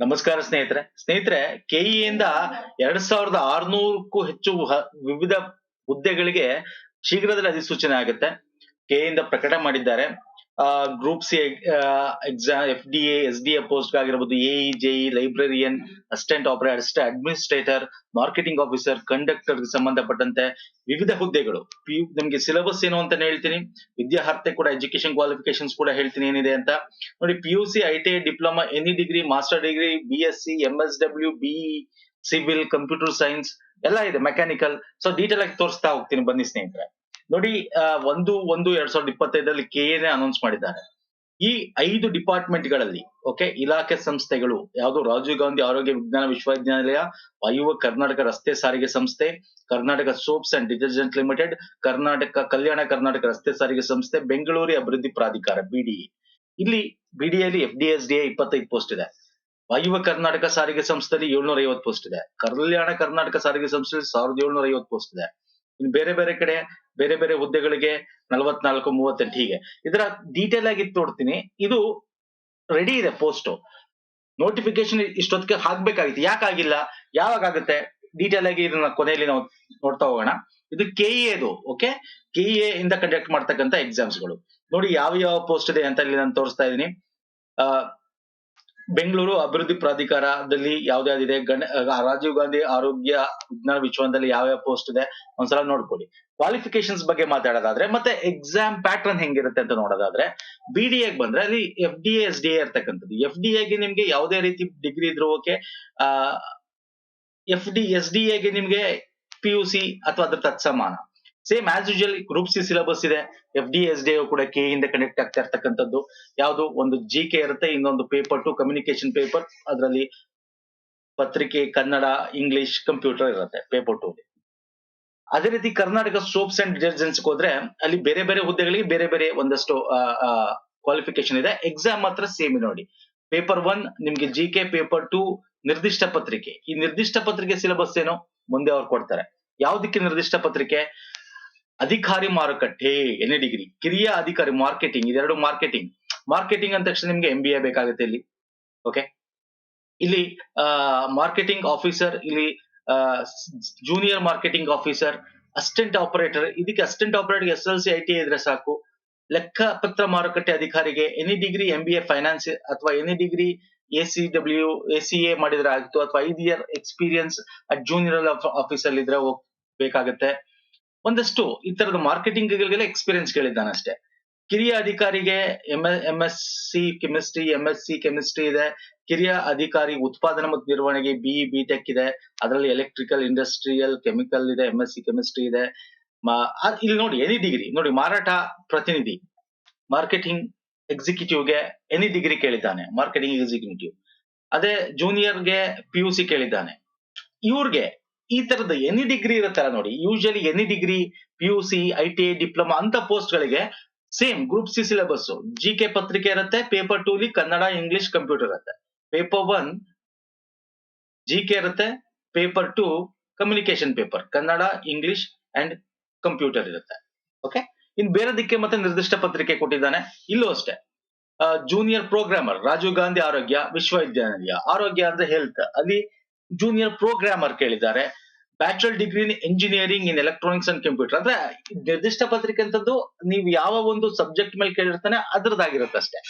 ನಮಸ್ಕಾರ ಸ್ನೇಹಿತರೆ. ಸ್ನೇಹಿತರೆ ಕೆಇಯಿಂದ ಎರಡ್ ಸಾವಿರದ ಆರ್ನೂರಕ್ಕೂ ಹೆಚ್ಚು ವಿವಿಧ ಹುದ್ದೆಗಳಿಗೆ ಶೀಘ್ರದಲ್ಲಿ ಅಧಿಸೂಚನೆ ಆಗುತ್ತೆ. ಕೆಇಯಿಂದ ಪ್ರಕಟ ಮಾಡಿದ್ದಾರೆ. Group C exam F D A S D A post ಆಗಿರ್ಬೋದು AE JE librarian assistant operator assistant administrator marketing officer conductor ಸಂಬಂಧಪಟ್ಟಂತೆ ವಿವಿಧ ಹುದ್ದೆಗಳು. ಪಿ ನಿಮ್ಗೆ ಸಿಲೆಬಸ್ ಏನು ಅಂತ ಹೇಳ್ತೀನಿ. ವಿದ್ಯಾರ್ಹತೆ ಕೂಡ ಎಜುಕೇಶನ್ ಕ್ವಾಲಿಫಿಕೇಶನ್ಸ್ ಕೂಡ ಹೇಳ್ತೀನಿ ಏನಿದೆ ಅಂತ. ನೋಡಿ P U C I T I diploma any degree master degree B S C M S W BE civil computer science ಎಲ್ಲ ಇದೆ ಮೆಕ್ಯಾನಿಕಲ್ ಸೊ ಡೀಟೇಲ್ ಆಗಿ ತೋರಿಸ್ತಾ ಹೋಗ್ತೀನಿ, ಬನ್ನಿ ಸ್ನೇಹಿತರೆ. ನೋಡಿ ಒಂದು ಒಂದು ಎರಡ್ ಸಾವಿರದ ಇಪ್ಪತ್ತೈದರಲ್ಲಿ ಕೆ ಎ ಅನೌನ್ಸ್ ಮಾಡಿದ್ದಾರೆ. ಈ ಐದು ಡಿಪಾರ್ಟ್ಮೆಂಟ್ಗಳಲ್ಲಿ ಓಕೆ ಇಲಾಖೆ ಸಂಸ್ಥೆಗಳು, ಯಾವುದು ರಾಜೀವ್ ಗಾಂಧಿ ಆರೋಗ್ಯ ವಿಜ್ಞಾನ ವಿಶ್ವವಿದ್ಯಾನಿಲಯ ವಾಯುವ ಕರ್ನಾಟಕ ರಸ್ತೆ ಸಾರಿಗೆ ಸಂಸ್ಥೆ, Karnataka soaps and detergent limited, Karnataka Kalyana Karnataka ರಸ್ತೆ ಸಾರಿಗೆ ಸಂಸ್ಥೆ, ಬೆಂಗಳೂರು ಅಭಿವೃದ್ಧಿ ಪ್ರಾಧಿಕಾರ ಬಿಡಿಎ ಇಲ್ಲಿ ಬಿಡಿಎಲ್ಲಿ ಎಫ್ ಡಿ ಎಸ್ ಡಿ ಇಪ್ಪತ್ತೈದು ಪೋಸ್ಟ್ ಇದೆ. ವಾಯುವ ಕರ್ನಾಟಕ ಸಾರಿಗೆ ಸಂಸ್ಥೆಯಲ್ಲಿ ಏಳ್ನೂರ ಐವತ್ತು ಪೋಸ್ಟ್ ಇದೆ. ಕಲ್ಯಾಣ ಕರ್ನಾಟಕ ಸಾರಿಗೆ ಸಂಸ್ಥೆಯಲ್ಲಿ ಸಾವಿರದ ಏಳ್ನೂರ ಐವತ್ತು ಪೋಸ್ಟ್ ಇದೆ. ಇನ್ನು ಬೇರೆ ಬೇರೆ ಕಡೆ, ಬೇರೆ ಬೇರೆ ಹುದ್ದೆಗಳಿಗೆ ನಲವತ್ನಾಲ್ಕು, ಮೂವತ್ತೆಂಟು, ಹೀಗೆ. ಇದರ ಡೀಟೇಲ್ ಆಗಿ ತೋಡ್ತೀನಿ ಇದು ರೆಡಿ ಇದೆ ಪೋಸ್ಟ್ ನೋಟಿಫಿಕೇಶನ್ ಇಷ್ಟೊತ್ತಿಗೆ ಹಾಕ್ಬೇಕಾಗಿತ್ತು. ಯಾಕಾಗಿಲ್ಲ ಯಾವಾಗ ಆಗುತ್ತೆ? ಡೀಟೇಲ್ ಆಗಿ ಇದನ್ನ ಕೊನೆಯಲ್ಲಿ ನಾವು ನೋಡ್ತಾ ಹೋಗೋಣ. ಇದು ಕೆಇಎದು ಓಕೆ ಕೆಇಎ ಇಂದ ಕಂಡಕ್ಟ್ ಮಾಡ್ತಕ್ಕಂಥ ಎಕ್ಸಾಮ್ಸ್ಗಳು. ನೋಡಿ, ಯಾವ ಯಾವ ಪೋಸ್ಟ್ ಇದೆ ಅಂತ ಇಲ್ಲಿ ನಾನು ತೋರಿಸ್ತಾ ಇದ್ದೀನಿ. ಬೆಂಗಳೂರು ಅಭಿವೃದ್ಧಿ ಪ್ರಾಧಿಕಾರದಲ್ಲಿ ಯಾವ್ದಾವ್ದಿದೆ ಗಣ ರಾಜೀವ್ ಗಾಂಧಿ ಆರೋಗ್ಯ ವಿಜ್ಞಾನ ವಿಶ್ವದಲ್ಲಿ ಯಾವ ಯಾವ ಪೋಸ್ಟ್ ಇದೆ? ಒಂದ್ಸಲ ನೋಡ್ಕೊಳ್ಳಿ. ಕ್ವಾಲಿಫಿಕೇಶನ್ಸ್ ಬಗ್ಗೆ ಮಾತಾಡೋದಾದ್ರೆ, ಮತ್ತೆ ಎಕ್ಸಾಮ್ ಪ್ಯಾಟರ್ನ್ ಹೆಂಗಿರುತ್ತೆ ಅಂತ ನೋಡೋದಾದ್ರೆ ಬಿ ಡಿ ಎಗ್ ಬಂದ್ರೆ ಅಲ್ಲಿ F D S D A ಇರ್ತಕ್ಕಂಥದ್ದು. ಎಫ್ ಡಿ ಎಗೆ ನಿಮ್ಗೆ ಯಾವುದೇ ರೀತಿ ಡಿಗ್ರಿ ಇದ್ರೂ okay F D S D ಎಗೆ ನಿಮ್ಗೆ ಪಿ ಯು ಸಿ ಅಥವಾ ಅದ್ರ ತತ್ಸಮಾನ. Same as usual group C syllabus ಇದೆ. ಎಫ್ ಡಿ ಎಸ್ ಡಿ ಕೂಡ ಕೆ ಇಂದ ಕನೆಕ್ಟ್ ಆಗ್ತಾ ಇರ್ತಕ್ಕಂಥದ್ದು. ಯಾವುದು ಒಂದು ಜಿ ಕೆ ಇರುತ್ತೆ, ಇನ್ನೊಂದು ಪೇಪರ್ ಟು ಕಮ್ಯುನಿಕೇಶನ್ ಪೇಪರ್ ಅದರಲ್ಲಿ ಪತ್ರಿಕೆ, ಕನ್ನಡ ಇಂಗ್ಲಿಷ್ ಕಂಪ್ಯೂಟರ್ ಇರುತ್ತೆ ಪೇಪರ್ ಟು ಅದೇ ರೀತಿ ಕರ್ನಾಟಕ ಸೋಪ್ಸ್ ಅಂಡ್ ಡಿಟರ್ಜೆಂಟ್ಸ್ ಹೋದ್ರೆ, ಅಲ್ಲಿ ಬೇರೆ ಬೇರೆ ಹುದ್ದೆಗಳಿಗೆ ಬೇರೆ ಬೇರೆ ಒಂದಷ್ಟು ಕ್ವಾಲಿಫಿಕೇಶನ್ ಇದೆ. ಎಕ್ಸಾಮ್ ಮಾತ್ರ ಸೇಮ್ ನೋಡಿ. ಪೇಪರ್ ಒನ್ ನಿಮ್ಗೆ ಜಿ ಕೆ ಪೇಪರ್ ಟು ನಿರ್ದಿಷ್ಟ ಪತ್ರಿಕೆ. ಈ ನಿರ್ದಿಷ್ಟ ಪತ್ರಿಕೆ ಸಿಲೆಬಸ್ ಏನು? ಮುಂದೆ ಅವ್ರು ಕೊಡ್ತಾರೆ. ಯಾವ್ದಕ್ಕೆ ನಿರ್ದಿಷ್ಟ ಪತ್ರಿಕೆ? ಅಧಿಕಾರಿ ಮಾರುಕಟ್ಟೆ ಎನಿ ಡಿಗ್ರಿ ಕಿರಿಯ ಅಧಿಕಾರಿ ಮಾರ್ಕೆಟಿಂಗ್ ಇದೆರಡು ಮಾರ್ಕೆಟಿಂಗ್ ಮಾರ್ಕೆಟಿಂಗ್ ಅಂದ ತಕ್ಷಣ ನಿಮ್ಗೆ ಎಂ ಬಿ ಎ ಬೇಕಾಗುತ್ತೆ ಇಲ್ಲಿ. ಓಕೆ ಇಲ್ಲಿ ಮಾರ್ಕೆಟಿಂಗ್ ಆಫೀಸರ್ ಇಲ್ಲಿ junior marketing officer assistant operator ಇದಕ್ಕೆ assistant operator S L C I T ಇದ್ರೆ ಸಾಕು. ಲೆಕ್ಕಪತ್ರ ಮಾರುಕಟ್ಟೆ ಅಧಿಕಾರಿಗೆ any degree M B A finance ಅಥವಾ any degree A C W A C A ಮಾಡಿದ್ರೆ ಆಗಿತ್ತು ಅಥವಾ ಐದು ಇಯರ್ ಎಕ್ಸ್ಪೀರಿಯನ್ಸ್ ಜೂನಿಯರ್ ಆಫೀಸರ್ ಇದ್ರೆ ಬೇಕಾಗುತ್ತೆ. ಒಂದಷ್ಟು ಈ ತರದ ಮಾರ್ಕೆಟಿಂಗ್ ಎಕ್ಸ್ಪೀರಿಯನ್ಸ್ ಕೇಳಿದ್ದಾನೆ ಅಷ್ಟೇ. ಕಿರಿಯ ಅಧಿಕಾರಿಗೆ M M S C chemistry M S C chemistry ಇದೆ. ಕಿರಿಯ ಅಧಿಕಾರಿ ಉತ್ಪಾದನೆ ಮತ್ತು ನಿರ್ವಹಣೆಗೆ ಬಿಇ ಬಿ ಟೆಕ್ ಇದೆ. ಅದರಲ್ಲಿ ಎಲೆಕ್ಟ್ರಿಕಲ್ ಇಂಡಸ್ಟ್ರಿಯಲ್ ಕೆಮಿಕಲ್ ಇದೆ ಎಂ ಎಸ್ ಸಿ ಕೆಮಿಸ್ಟ್ರಿ ಇದೆ. ಇಲ್ಲಿ ನೋಡಿ ಎನಿ ಡಿಗ್ರಿ ನೋಡಿ, ಮಾರಾಟ ಪ್ರತಿನಿಧಿ ಮಾರ್ಕೆಟಿಂಗ್ ಎಕ್ಸಿಕ್ಯೂಟಿವ್ಗೆ ಎನಿ ಡಿಗ್ರಿ ಕೇಳಿದ್ದಾನೆ ಮಾರ್ಕೆಟಿಂಗ್ ಎಕ್ಸಿಕ್ಯೂಟಿವ್ ಅದೇ ಜೂನಿಯರ್ಗೆ ಪಿ ಯು ಸಿ ಕೇಳಿದ್ದಾನೆ. ಇವ್ರಿಗೆ ಈ ತರದ ಎನಿ ಡಿಗ್ರಿ ಇರುತ್ತಲ್ಲ ನೋಡಿ usually any degree P U C I T I diploma ಅಂತ ಪೋಸ್ಟ್ ಗಳಿಗೆ same group C syllabus G K ಪತ್ರಿಕೆ ಇರುತ್ತೆ ಪೇಪರ್ ಟೂ ಲಿ ಕನ್ನಡ ಇಂಗ್ಲಿಷ್ ಕಂಪ್ಯೂಟರ್ ಇರುತ್ತೆ. ಪೇಪರ್ ಒನ್ ಜಿ ಕೆ ಇರುತ್ತೆ paper two communication paper Kannada English and computer ಇರುತ್ತೆ. Okay ಇನ್ ಬೇರೆದಕ್ಕೆ ಮತ್ತೆ ನಿರ್ದಿಷ್ಟ ಪತ್ರಿಕೆ ಕೊಟ್ಟಿದ್ದಾನೆ, ಇಲ್ಲೂ ಅಷ್ಟೇ. ಜೂನಿಯರ್ ಪ್ರೋಗ್ರಾಮರ್ ರಾಜೀವ್ ಗಾಂಧಿ ಆರೋಗ್ಯ, ವಿಶ್ವವಿದ್ಯಾನಿಲಯ, ಆರೋಗ್ಯ ಅಂದ್ರೆ ಹೆಲ್ತ್ ಅಲ್ಲಿ ಜೂನಿಯರ್ ಪ್ರೋಗ್ರಾಮರ್ ಕೇಳಿದ್ದಾರೆ. Bachelor degree in engineering in electronics and computer ಅಂದ್ರೆ ನಿರ್ದಿಷ್ಟ ಪತ್ರಿಕೆ ಅಂತದ್ದು ನೀವು ಯಾವ ಒಂದು ಸಬ್ಜೆಕ್ಟ್ ಮೇಲೆ ಕೇಳಿರ್ತಾನೆ ಅದ್ರದ್ದಾಗಿರುತ್ತೆ ಅಷ್ಟೇ.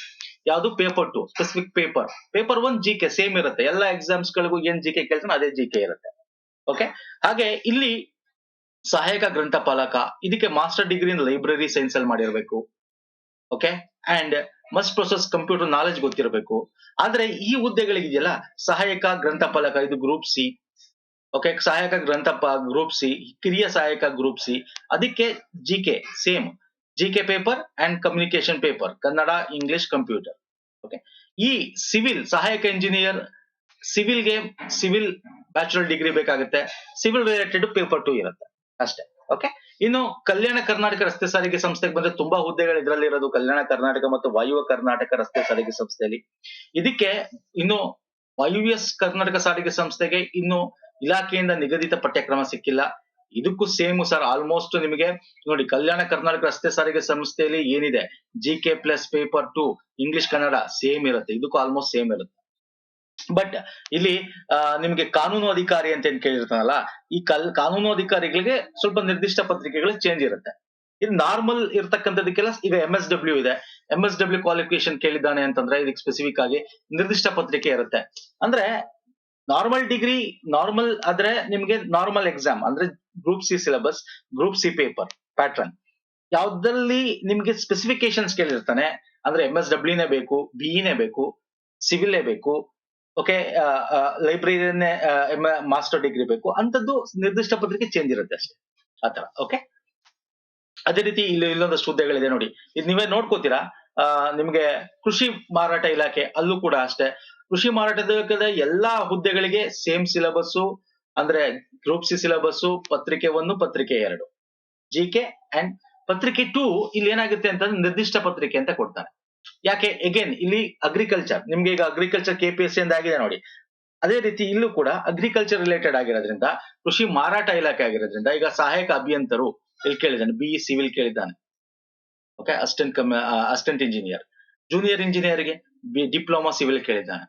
ಯಾವುದು paper two specific paper paper one G K same ಇರುತ್ತೆ. ಎಲ್ಲ ಎಕ್ಸಾಮ್ಸ್ ಗಳಿಗೂ ಏನ್ ಜಿ ಕೆ ಕೇಳ್ತಾನೆ ಅದೇ ಜಿ ಕೆ ಇರುತ್ತೆ. ಓಕೆ ಹಾಗೆ ಇಲ್ಲಿ ಸಹಾಯಕ ಗ್ರಂಥಪಾಲಕ, ಇದಕ್ಕೆ master degree in library science ಅಲ್ಲಿ ಮಾಡಿರ್ಬೇಕು. Okay and must possess computer knowledge ಗೊತ್ತಿರಬೇಕು. ಆದ್ರೆ ಈ ಹುದ್ದೆಗಳಿದೆಯಲ್ಲ ಸಹಾಯಕ ಗ್ರಂಥಪಾಲಕ ಇದು ಗ್ರೂಪ್ ಸಿ ಓಕೆ ಸಹಾಯಕ ಗ್ರಂಥಪ ಗ್ರೂಪ್ ಸಿ ಕಿರಿಯ ಸಹಾಯಕ ಗ್ರೂಪ್ ಸಿ ಅದಕ್ಕೆ G K same G K paper and communication paper Kannada English computer okay ಈ ಸಿವಿಲ್ ಸಹಾಯಕ ಇಂಜಿನಿಯರ್ ಸಿವಿಲ್ಗೆ ಸಿವಿಲ್ ಬ್ಯಾಚುಲರ್ ಡಿಗ್ರಿ ಬೇಕಾಗುತ್ತೆ. ಸಿವಿಲ್ ರಿಲೇಟೆಡ್ ಪೇಪರ್ ಟು ಇರುತ್ತೆ, ಅಷ್ಟೇ. ಓಕೆ ಇನ್ನು ಕಲ್ಯಾಣ ಕರ್ನಾಟಕ ರಸ್ತೆ ಸಾರಿಗೆ ಸಂಸ್ಥೆಗೆ ಬಂದ್ರೆ ತುಂಬಾ ಹುದ್ದೆಗಳು ಇದರಲ್ಲಿ ಇರೋದು ಕಲ್ಯಾಣ ಕರ್ನಾಟಕ ಮತ್ತು ವಾಯುವ ಕರ್ನಾಟಕ ರಸ್ತೆ ಸಾರಿಗೆ ಸಂಸ್ಥೆಯಲ್ಲಿ. ಇದಕ್ಕೆ ಇನ್ನು ವಾಯುವ್ಯ ಕರ್ನಾಟಕ ಸಾರಿಗೆ ಸಂಸ್ಥೆಗೆ ಇನ್ನು ಇಲಾಖೆಯಿಂದ ನಿಗದಿತ ಪಠ್ಯಕ್ರಮ ಸಿಕ್ಕಿಲ್ಲ. ಇದಕ್ಕೂ ಸೇಮ್ ಸರ್ ಆಲ್ಮೋಸ್ಟ್ ನಿಮಗೆ ನೋಡಿ ಕಲ್ಯಾಣ ಕರ್ನಾಟಕ ರಸ್ತೆ ಸಾರಿಗೆ ಸಂಸ್ಥೆಯಲ್ಲಿ ಏನಿದೆ? G plus paper two English Kannada same ಇರುತ್ತೆ. ಇದಕ್ಕೂ ಆಲ್ಮೋಸ್ಟ್ ಸೇಮ್ ಇರುತ್ತೆ. ಬಟ್ ಇಲ್ಲಿ ನಿಮ್ಗೆ ಕಾನೂನು ಅಧಿಕಾರಿ ಅಂತ ಏನ್ ಕೇಳಿರ್ತಾನಲ್ಲ, ಈ ಕಲ್, ಕಾನೂನು ಅಧಿಕಾರಿಗಳಿಗೆ ಸ್ವಲ್ಪ ನಿರ್ದಿಷ್ಟ ಪತ್ರಿಕೆಗಳು ಚೇಂಜ್ ಇರುತ್ತೆ. ಇದು ನಾರ್ಮಲ್ ಇರ್ತಕ್ಕಂಥದಕ್ಕೆಲ್ಲ ಈಗ ಎಂ ಎಸ್ ಡಬ್ಲ್ಯೂ ಇದೆ. ಎಂ ಎಸ್ ಡಬ್ಲ್ಯೂ ಕ್ವಾಲಿಫಿಕೇಶನ್ ಕೇಳಿದ್ದಾನೆ ಅಂತಂದ್ರೆ ಇದಕ್ಕೆ ಸ್ಪೆಸಿಫಿಕ್ ಆಗಿ ನಿರ್ದಿಷ್ಟ ಪತ್ರಿಕೆ ಇರುತ್ತೆ. ಅಂದ್ರೆ ನಾರ್ಮಲ್ ಡಿಗ್ರಿ ನಾರ್ಮಲ್ ಆದ್ರೆ ನಿಮ್ಗೆ ನಾರ್ಮಲ್ ಎಕ್ಸಾಮ್ ಅಂದ್ರೆ group C syllabus group C paper pattern ಯಾವ್ದಲ್ಲಿ ನಿಮ್ಗೆ ಸ್ಪೆಸಿಫಿಕೇಶನ್ಸ್ ಕೇಳಿರ್ತಾನೆ, ಅಂದ್ರೆ ಎಂ ಎಸ್ ಡಬ್ಲ್ಯೂನೇ ಬೇಕು ಬಿಇನೇ ಬೇಕು ಸಿವಿಲೇ ಬೇಕು ಓಕೆ ಲೈಬ್ರರಿನೇ ಮಾಸ್ಟರ್ ಡಿಗ್ರಿ ಬೇಕು. ಅಂತದ್ದು ನಿರ್ದಿಷ್ಟ ಪತ್ರಿಕೆ ಚೇಂಜ್ ಇರುತ್ತೆ ಅಷ್ಟೇ. ಆತರ ಓಕೆ ಅದೇ ರೀತಿ ಇಲ್ಲಿ ಇಲ್ಲೊಂದಷ್ಟು ಹುದ್ದೆಗಳಿದೆ ನೋಡಿ. ಇದು ನೀವೇ ನೋಡ್ಕೋತೀರಾ? ನಿಮಗೆ ಕೃಷಿ ಮಾರಾಟ ಇಲಾಖೆ ಅಲ್ಲೂ ಕೂಡ ಅಷ್ಟೇ. ಕೃಷಿ ಮಾರಾಟದ ಎಲ್ಲಾ ಹುದ್ದೆಗಳಿಗೆ ಸೇಮ್ ಸಿಲೆಬಸ್ ಅಂದ್ರೆ ಗ್ರೂಪ್ ಸಿ ಸಿಲೆಬಸ್ ಪತ್ರಿಕೆ ಒಂದು, ಪತ್ರಿಕೆ ಎರಡು. ಜಿ ಕೆ ಅಂಡ್ ಪತ್ರಿಕೆ ಟೂ ಇಲ್ಲಿ ಏನಾಗುತ್ತೆ ಅಂತಂದ್ರೆ ನಿರ್ದಿಷ್ಟ ಪತ್ರಿಕೆ ಅಂತ ಕೊಡ್ತಾರೆ. ಯಾಕೆ ಎಗೇನ್ ಇಲ್ಲಿ ಅಗ್ರಿಕಲ್ಚರ್ ನಿಮ್ಗೆ ಈಗ ಅಗ್ರಿಕಲ್ಚರ್ ಕೆ ಪಿ ಆಗಿದೆ ನೋಡಿ. ಅದೇ ರೀತಿ ಇಲ್ಲೂ ಕೂಡ ಅಗ್ರಿಕಲ್ಚರ್ ರಿಲೇಟೆಡ್ ಆಗಿರೋದ್ರಿಂದ, ಕೃಷಿ ಮಾರಾಟ ಇಲಾಖೆ ಆಗಿರೋದ್ರಿಂದ, ಈಗ ಸಹಾಯಕ ಅಭಿಯಂತರು ಇಲ್ಲಿ ಕೇಳಿದ್ದಾನೆ B civil ಕೇಳಿದ್ದಾನೆ. Okay assistant cum assistant engineer junior ಇಂಜಿನಿಯರ್ಗೆ B diploma civil ಕೇಳಿದ್ದಾನೆ.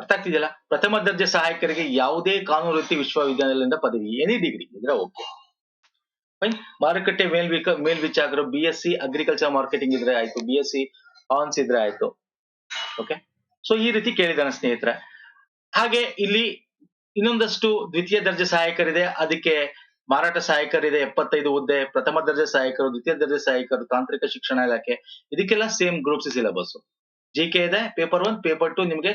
ಅರ್ಥ ಆಗ್ತಿದೆಯಲ್ಲ? ಪ್ರಥಮ ದರ್ಜೆ ಸಹಾಯಕರಿಗೆ ಯಾವುದೇ ಕಾನೂನು ರೀತಿ ವಿಶ್ವವಿದ್ಯಾನಿಲಯದಿಂದ ಪದವಿ ಎನಿ ಡಿಗ್ರಿ ಇದ್ರೆ ಓಕೆ ಮಾರುಕಟ್ಟೆ ಮೇಲ್ವಿಕ, ಮೇಲ್ವಿಚಾರಕರು B S C agriculture marketing ಇದ್ರೆ ಆಯ್ತು. ಬಿ ಎಸ್ ಸಿ ಆನ್ಸ್ ಇದ್ರೆ ಆಯ್ತು. ಓಕೆ ಸೊ ಈ ರೀತಿ ಕೇಳಿದಾನೆ ಸ್ನೇಹಿತರೆ. ಹಾಗೆ ಇಲ್ಲಿ ಇನ್ನೊಂದಷ್ಟು ದ್ವಿತೀಯ ದರ್ಜೆ ಸಹಾಯಕರಿದೆ. ಅದಕ್ಕೆ ಮಾರಾಟ ಸಹಾಯಕರಿದೆ. ಎಪ್ಪತ್ತೈದು ಹುದ್ದೆ, ಪ್ರಥಮ ದರ್ಜೆ ಸಹಾಯಕರು, ದ್ವಿತೀಯ ದರ್ಜೆ ಸಹಾಯಕರು, ತಾಂತ್ರಿಕ ಶಿಕ್ಷಣ ಇಲಾಖೆ. ಇದಕ್ಕೆಲ್ಲ same groups syllabus G K ಇದೆ ಪೇಪರ್ ಒನ್ ಪೇಪರ್ ಟು ನಿಮ್ಗೆ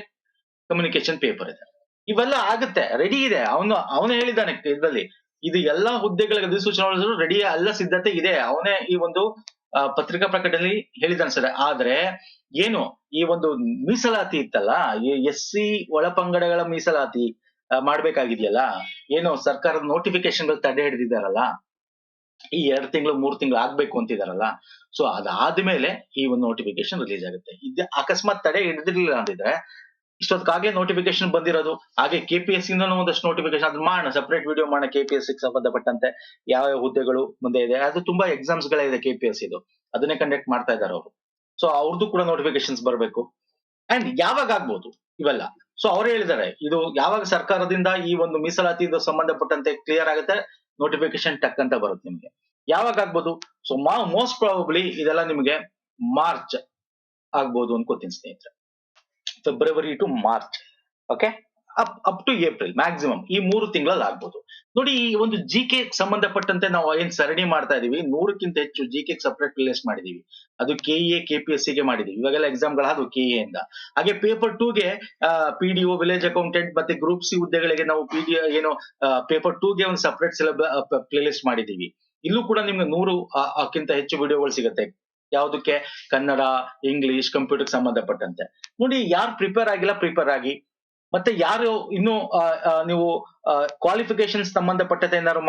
ಕಮ್ಯುನಿಕೇಶನ್ ಪೇಪರ್ ಇದೆ. ಇವೆಲ್ಲ ಆಗುತ್ತೆ ರೆಡಿ ಇದೆ. ಅವನು ಅವನು ಹೇಳಿದ್ದಾನೆ ಇದರಲ್ಲಿ. ಇದು ಎಲ್ಲಾ ಹುದ್ದೆಗಳಿಗೆ ಅಧಿಸೂಚನೆ ರೆಡಿ ಎಲ್ಲ ಸಿದ್ಧತೆ ಇದೆ. ಅವನೇ ಈ ಒಂದು ಪತ್ರಿಕಾ ಪ್ರಕಟಣೆಯಲ್ಲಿ ಹೇಳಿದ ಸರ್ ಆದ್ರೆ ಏನು, ಈ ಒಂದು ಮೀಸಲಾತಿ ಇತ್ತಲ್ಲ ಎಸ್ ಸಿ ಒಳಪಂಗಡಗಳ ಮೀಸಲಾತಿ ಮಾಡ್ಬೇಕಾಗಿದೆಯಲ್ಲ, ಏನು ಸರ್ಕಾರದ ನೋಟಿಫಿಕೇಶನ್ಗಳು ತಡೆ ಹಿಡಿದಿದ್ದಾರಲ್ಲ, ಈ ಎರಡು ತಿಂಗಳು, ಮೂರ್ ತಿಂಗಳು ಆಗ್ಬೇಕು ಅಂತಿದಾರಲ್ಲ, ಸೊ ಅದಾದ್ಮೇಲೆ ಈ ಒಂದು ನೋಟಿಫಿಕೇಶನ್ ರಿಲೀಸ್ ಆಗುತ್ತೆ. ಇದು ಅಕಸ್ಮಾತ್ ತಡೆ ಹಿಡಿದಿರ್ಲಿಲ್ಲ ಅಂತಿದ್ರೆ ಇಷ್ಟೊತ್ತಿಗಾಗಲೇ ನೋಟಿಫಿಕೇಶನ್ ಬಂದಿರೋದು. ಹಾಗೆ ಕೆ ಪಿ ಎಸ್ ಇಂದನೂ ಒಂದಷ್ಟು ನೋಟಿಫಿಕೇಶನ್ ಅದನ್ನ ಮಾಡೋಣ ಸೆಪರೇಟ್ ವಿಡಿಯೋ ಮಾಡೋಣ ಕೆ ಪಿ ಎಸ್ ಸಂಬಂಧಪಟ್ಟಂತೆ. ಯಾವ ಯಾವ ಹುದ್ದೆಗಳು ಮುಂದೆ ಇದೆ. ಅದು ತುಂಬಾ ಎಕ್ಸಾಮ್ಸ್ ಗಳೇ ಇದೆ ಕೆ ಪಿ ಎಸ್ ಇದು. ಅದನ್ನೇ ಕಂಡಕ್ಟ್ ಮಾಡ್ತಾ ಇದ್ದಾರೆ ಅವರು. ಸೊ ಅವ್ರದ್ದು ಕೂಡ ನೋಟಿಫಿಕೇಶನ್ಸ್ ಬರಬೇಕು. ಅಂಡ್ ಯಾವಾಗ ಆಗ್ಬೋದು? ಇವೆಲ್ಲ. ಸೊ ಅವ್ರು ಹೇಳಿದ್ದಾರೆ, ಇದು ಯಾವಾಗ ಸರ್ಕಾರದಿಂದ ಈ ಒಂದು ಮೀಸಲಾತಿ ಸಂಬಂಧಪಟ್ಟಂತೆ ಕ್ಲಿಯರ್ ಆಗುತ್ತೆ ನೋಟಿಫಿಕೇಶನ್ ಟಕ್ ಅಂತ ಬರುತ್ತೆ ನಿಮ್ಗೆ. ಯಾವಾಗ ಆಗ್ಬೋದು? ಸೊ ಮೋಸ್ಟ್ ಪ್ರಾಬಬ್ಲಿ ಇದೆಲ್ಲ ನಿಮಗೆ ಮಾರ್ಚ್ ಆಗ್ಬೋದು ಅನ್ಕೋತೀನಿ ಸ್ನೇಹಿತರೆ. February to March okay up up to April maximum ಈ ಮೂರು ತಿಂಗಳಲ್ಲಿ ಆಗ್ಬೋದು. ನೋಡಿ, ಈ ಒಂದು ಜಿ ಕೆ ಸಂಬಂಧಪಟ್ಟಂತೆ ನಾವು ಏನ್ ಸರಣಿ ಮಾಡ್ತಾ ಇದೀವಿ? ನೂರಕ್ಕಿಂತ ಹೆಚ್ಚು ಜಿ ಕೆ ಸಪರೇಟ್ ಪ್ಲೇಸ್ ಮಾಡಿದೀವಿ. ಅದು ಕೆ ಎ ಕೆ ಪಿ ಎಸ್ಗೆ ಮಾಡಿದೀವಿ. ಇವಾಗೆಲ್ಲ ಎಕ್ಸಾಮ್ಗಳಾದವು ಕೆ ಎ ಇಂದ. ಹಾಗೆ paper ಟೂಗೆ P D O village accountant ಮತ್ತೆ ಗ್ರೂಪ್ ಸಿ ಹುದ್ದೆಗಳಿಗೆ ನಾವು ಪಿ ಡಿ ಏನು ಪೇಪರ್ ಟೂಗೆ ಒಂದು ಸಪರೇಟ್ ಸಿಲೆಬ ಪ್ಲೇಲಿಸ್ಟ್ ಮಾಡಿದೀವಿ. ಇಲ್ಲೂ ಕೂಡ ನಿಮ್ಗೆ ನೂರು ಅಕ್ಕಿಂತ ಹೆಚ್ಚು ವಿಡಿಯೋಗಳು ಸಿಗುತ್ತೆ. ಯಾವುದಕ್ಕೆ? ಕನ್ನಡ ಇಂಗ್ಲಿಷ್ ಕಂಪ್ಯೂಟರ್ ಸಂಬಂಧಪಟ್ಟಂತೆ. ನೋಡಿ, ಯಾರು ಪ್ರಿಪೇರ್ ಆಗಿಲ್ಲ ಪ್ರಿಪೇರ್ ಆಗಿ. ಮತ್ತೆ ಯಾರು ಇನ್ನು ನೀವು ಕ್ವಾಲಿಫಿಕೇಶನ್ ಸಂಬಂಧಪಟ್ಟಂತೆ ಏನಾದ್ರು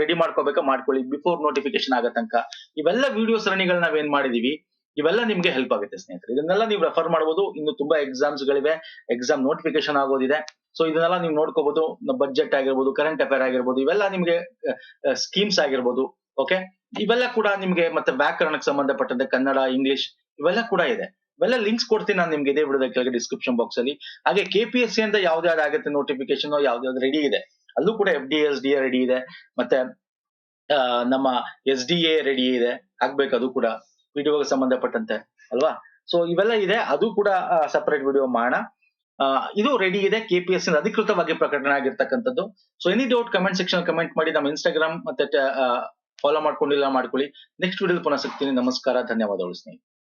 ರೆಡಿ ಮಾಡ್ಕೋಬೇಕಾ? ಮಾಡ್ಕೊಳ್ಳಿ. ಬಿಫೋರ್ ನೋಟಿಫಿಕೇಶನ್ ಆಗೋ ತನಕ. ಇವೆಲ್ಲ ವಿಡಿಯೋ ಸರಣಿಗಳು ಏನ್ ಮಾಡಿದೀವಿ? ಇವೆಲ್ಲ ನಿಮ್ಗೆ ಹೆಲ್ಪ್ ಆಗುತ್ತೆ ಸ್ನೇಹಿತರೆ. ಇದನ್ನೆಲ್ಲ ನೀವು ರೆಫರ್ ಮಾಡಬಹುದು ಇನ್ನು ತುಂಬಾ ಎಕ್ಸಾಮ್ಸ್ ಗಳಿವೆ. Exam notification ಆಗೋದಿದೆ. ಸೊ ಇದನ್ನೆಲ್ಲ ನೀವು ನೋಡ್ಕೋಬಹುದು ಬಜೆಟ್ ಆಗಿರ್ಬೋದು ಕರೆಂಟ್ ಅಫೇರ್ ಆಗಿರ್ಬೋದು. ಇವೆಲ್ಲ ನಿಮ್ಗೆ ಸ್ಕೀಮ್ಸ್ ಆಗಿರ್ಬೋದು. ಓಕೆ ಇವೆಲ್ಲ ಕೂಡ ನಿಮ್ಗೆ ಮತ್ತೆ ವ್ಯಾಕರಣಕ್ಕೆ ಸಂಬಂಧಪಟ್ಟಂತೆ ಕನ್ನಡ, ಇಂಗ್ಲಿಷ್ ಇವೆಲ್ಲ ಕೂಡ ಇದೆ. ಇವೆಲ್ಲ ಲಿಂಕ್ಸ್ ಕೊಡ್ತೀನಿ ನಾನು ನಿಮ್ಗೆ, ಇದೇ ವಿಡಿಯೋದ ಕೆಳಗೆ ಡಿಸ್ಕ್ರಿಪ್ಷನ್ ಬಾಕ್ಸ್ ಅಲ್ಲಿ. ಹಾಗೆ ಕೆ ಪಿ ಎಸ್ ಸಿ ಅಂತ ಯಾವ್ದು ಯಾವ್ದು ಆಗುತ್ತೆ ನೋಟಿಫಿಕೇಶನ್ ಯಾವ್ದು ಯಾವ್ದು ರೆಡಿ ಇದೆ. ಅಲ್ಲೂ ಕೂಡ F D S D ready ಇದೆ. ಮತ್ತೆ ನಮ್ಮ ಎಸ್ ಡಿ ಎ ರೆಡಿ ಇದೆ. ಆಗ್ಬೇಕು ಅದು ಕೂಡ ವಿಡಿಯೋಗೆ ಸಂಬಂಧಪಟ್ಟಂತೆ, ಅಲ್ವಾ? ಸೊ ಇವೆಲ್ಲ ಇದೆ. ಅದು ಕೂಡ ಸಪರೇಟ್ ವಿಡಿಯೋ ಮಾಡೋಣ. ಇದು ರೆಡಿ ಇದೆ ಕೆ ಪಿ ಎಸ್ ಅಧಿಕೃತವಾಗಿ ಪ್ರಕಟಣೆ ಆಗಿರ್ತಕ್ಕಂಥದ್ದು. So any doubt comment section comment ಮಾಡಿ. ನಮ್ಮ ಇನ್ಸ್ಟಾಗ್ರಾಮ್ ಮತ್ತೆ ಫಾಲೋ ಮಾಡ್ಕೊಂಡಿಲ್ಲ ಮಾಡ್ಕೊಳ್ಳಿ. ನೆಕ್ಸ್ಟ್ ವಿಡಿಯೋ ಪುನಃ ಸಿಗ್ತೀನಿ. ನಮಸ್ಕಾರ. ಧನ್ಯವಾದಗಳು ಸ್ನೇಹಿತರೆ.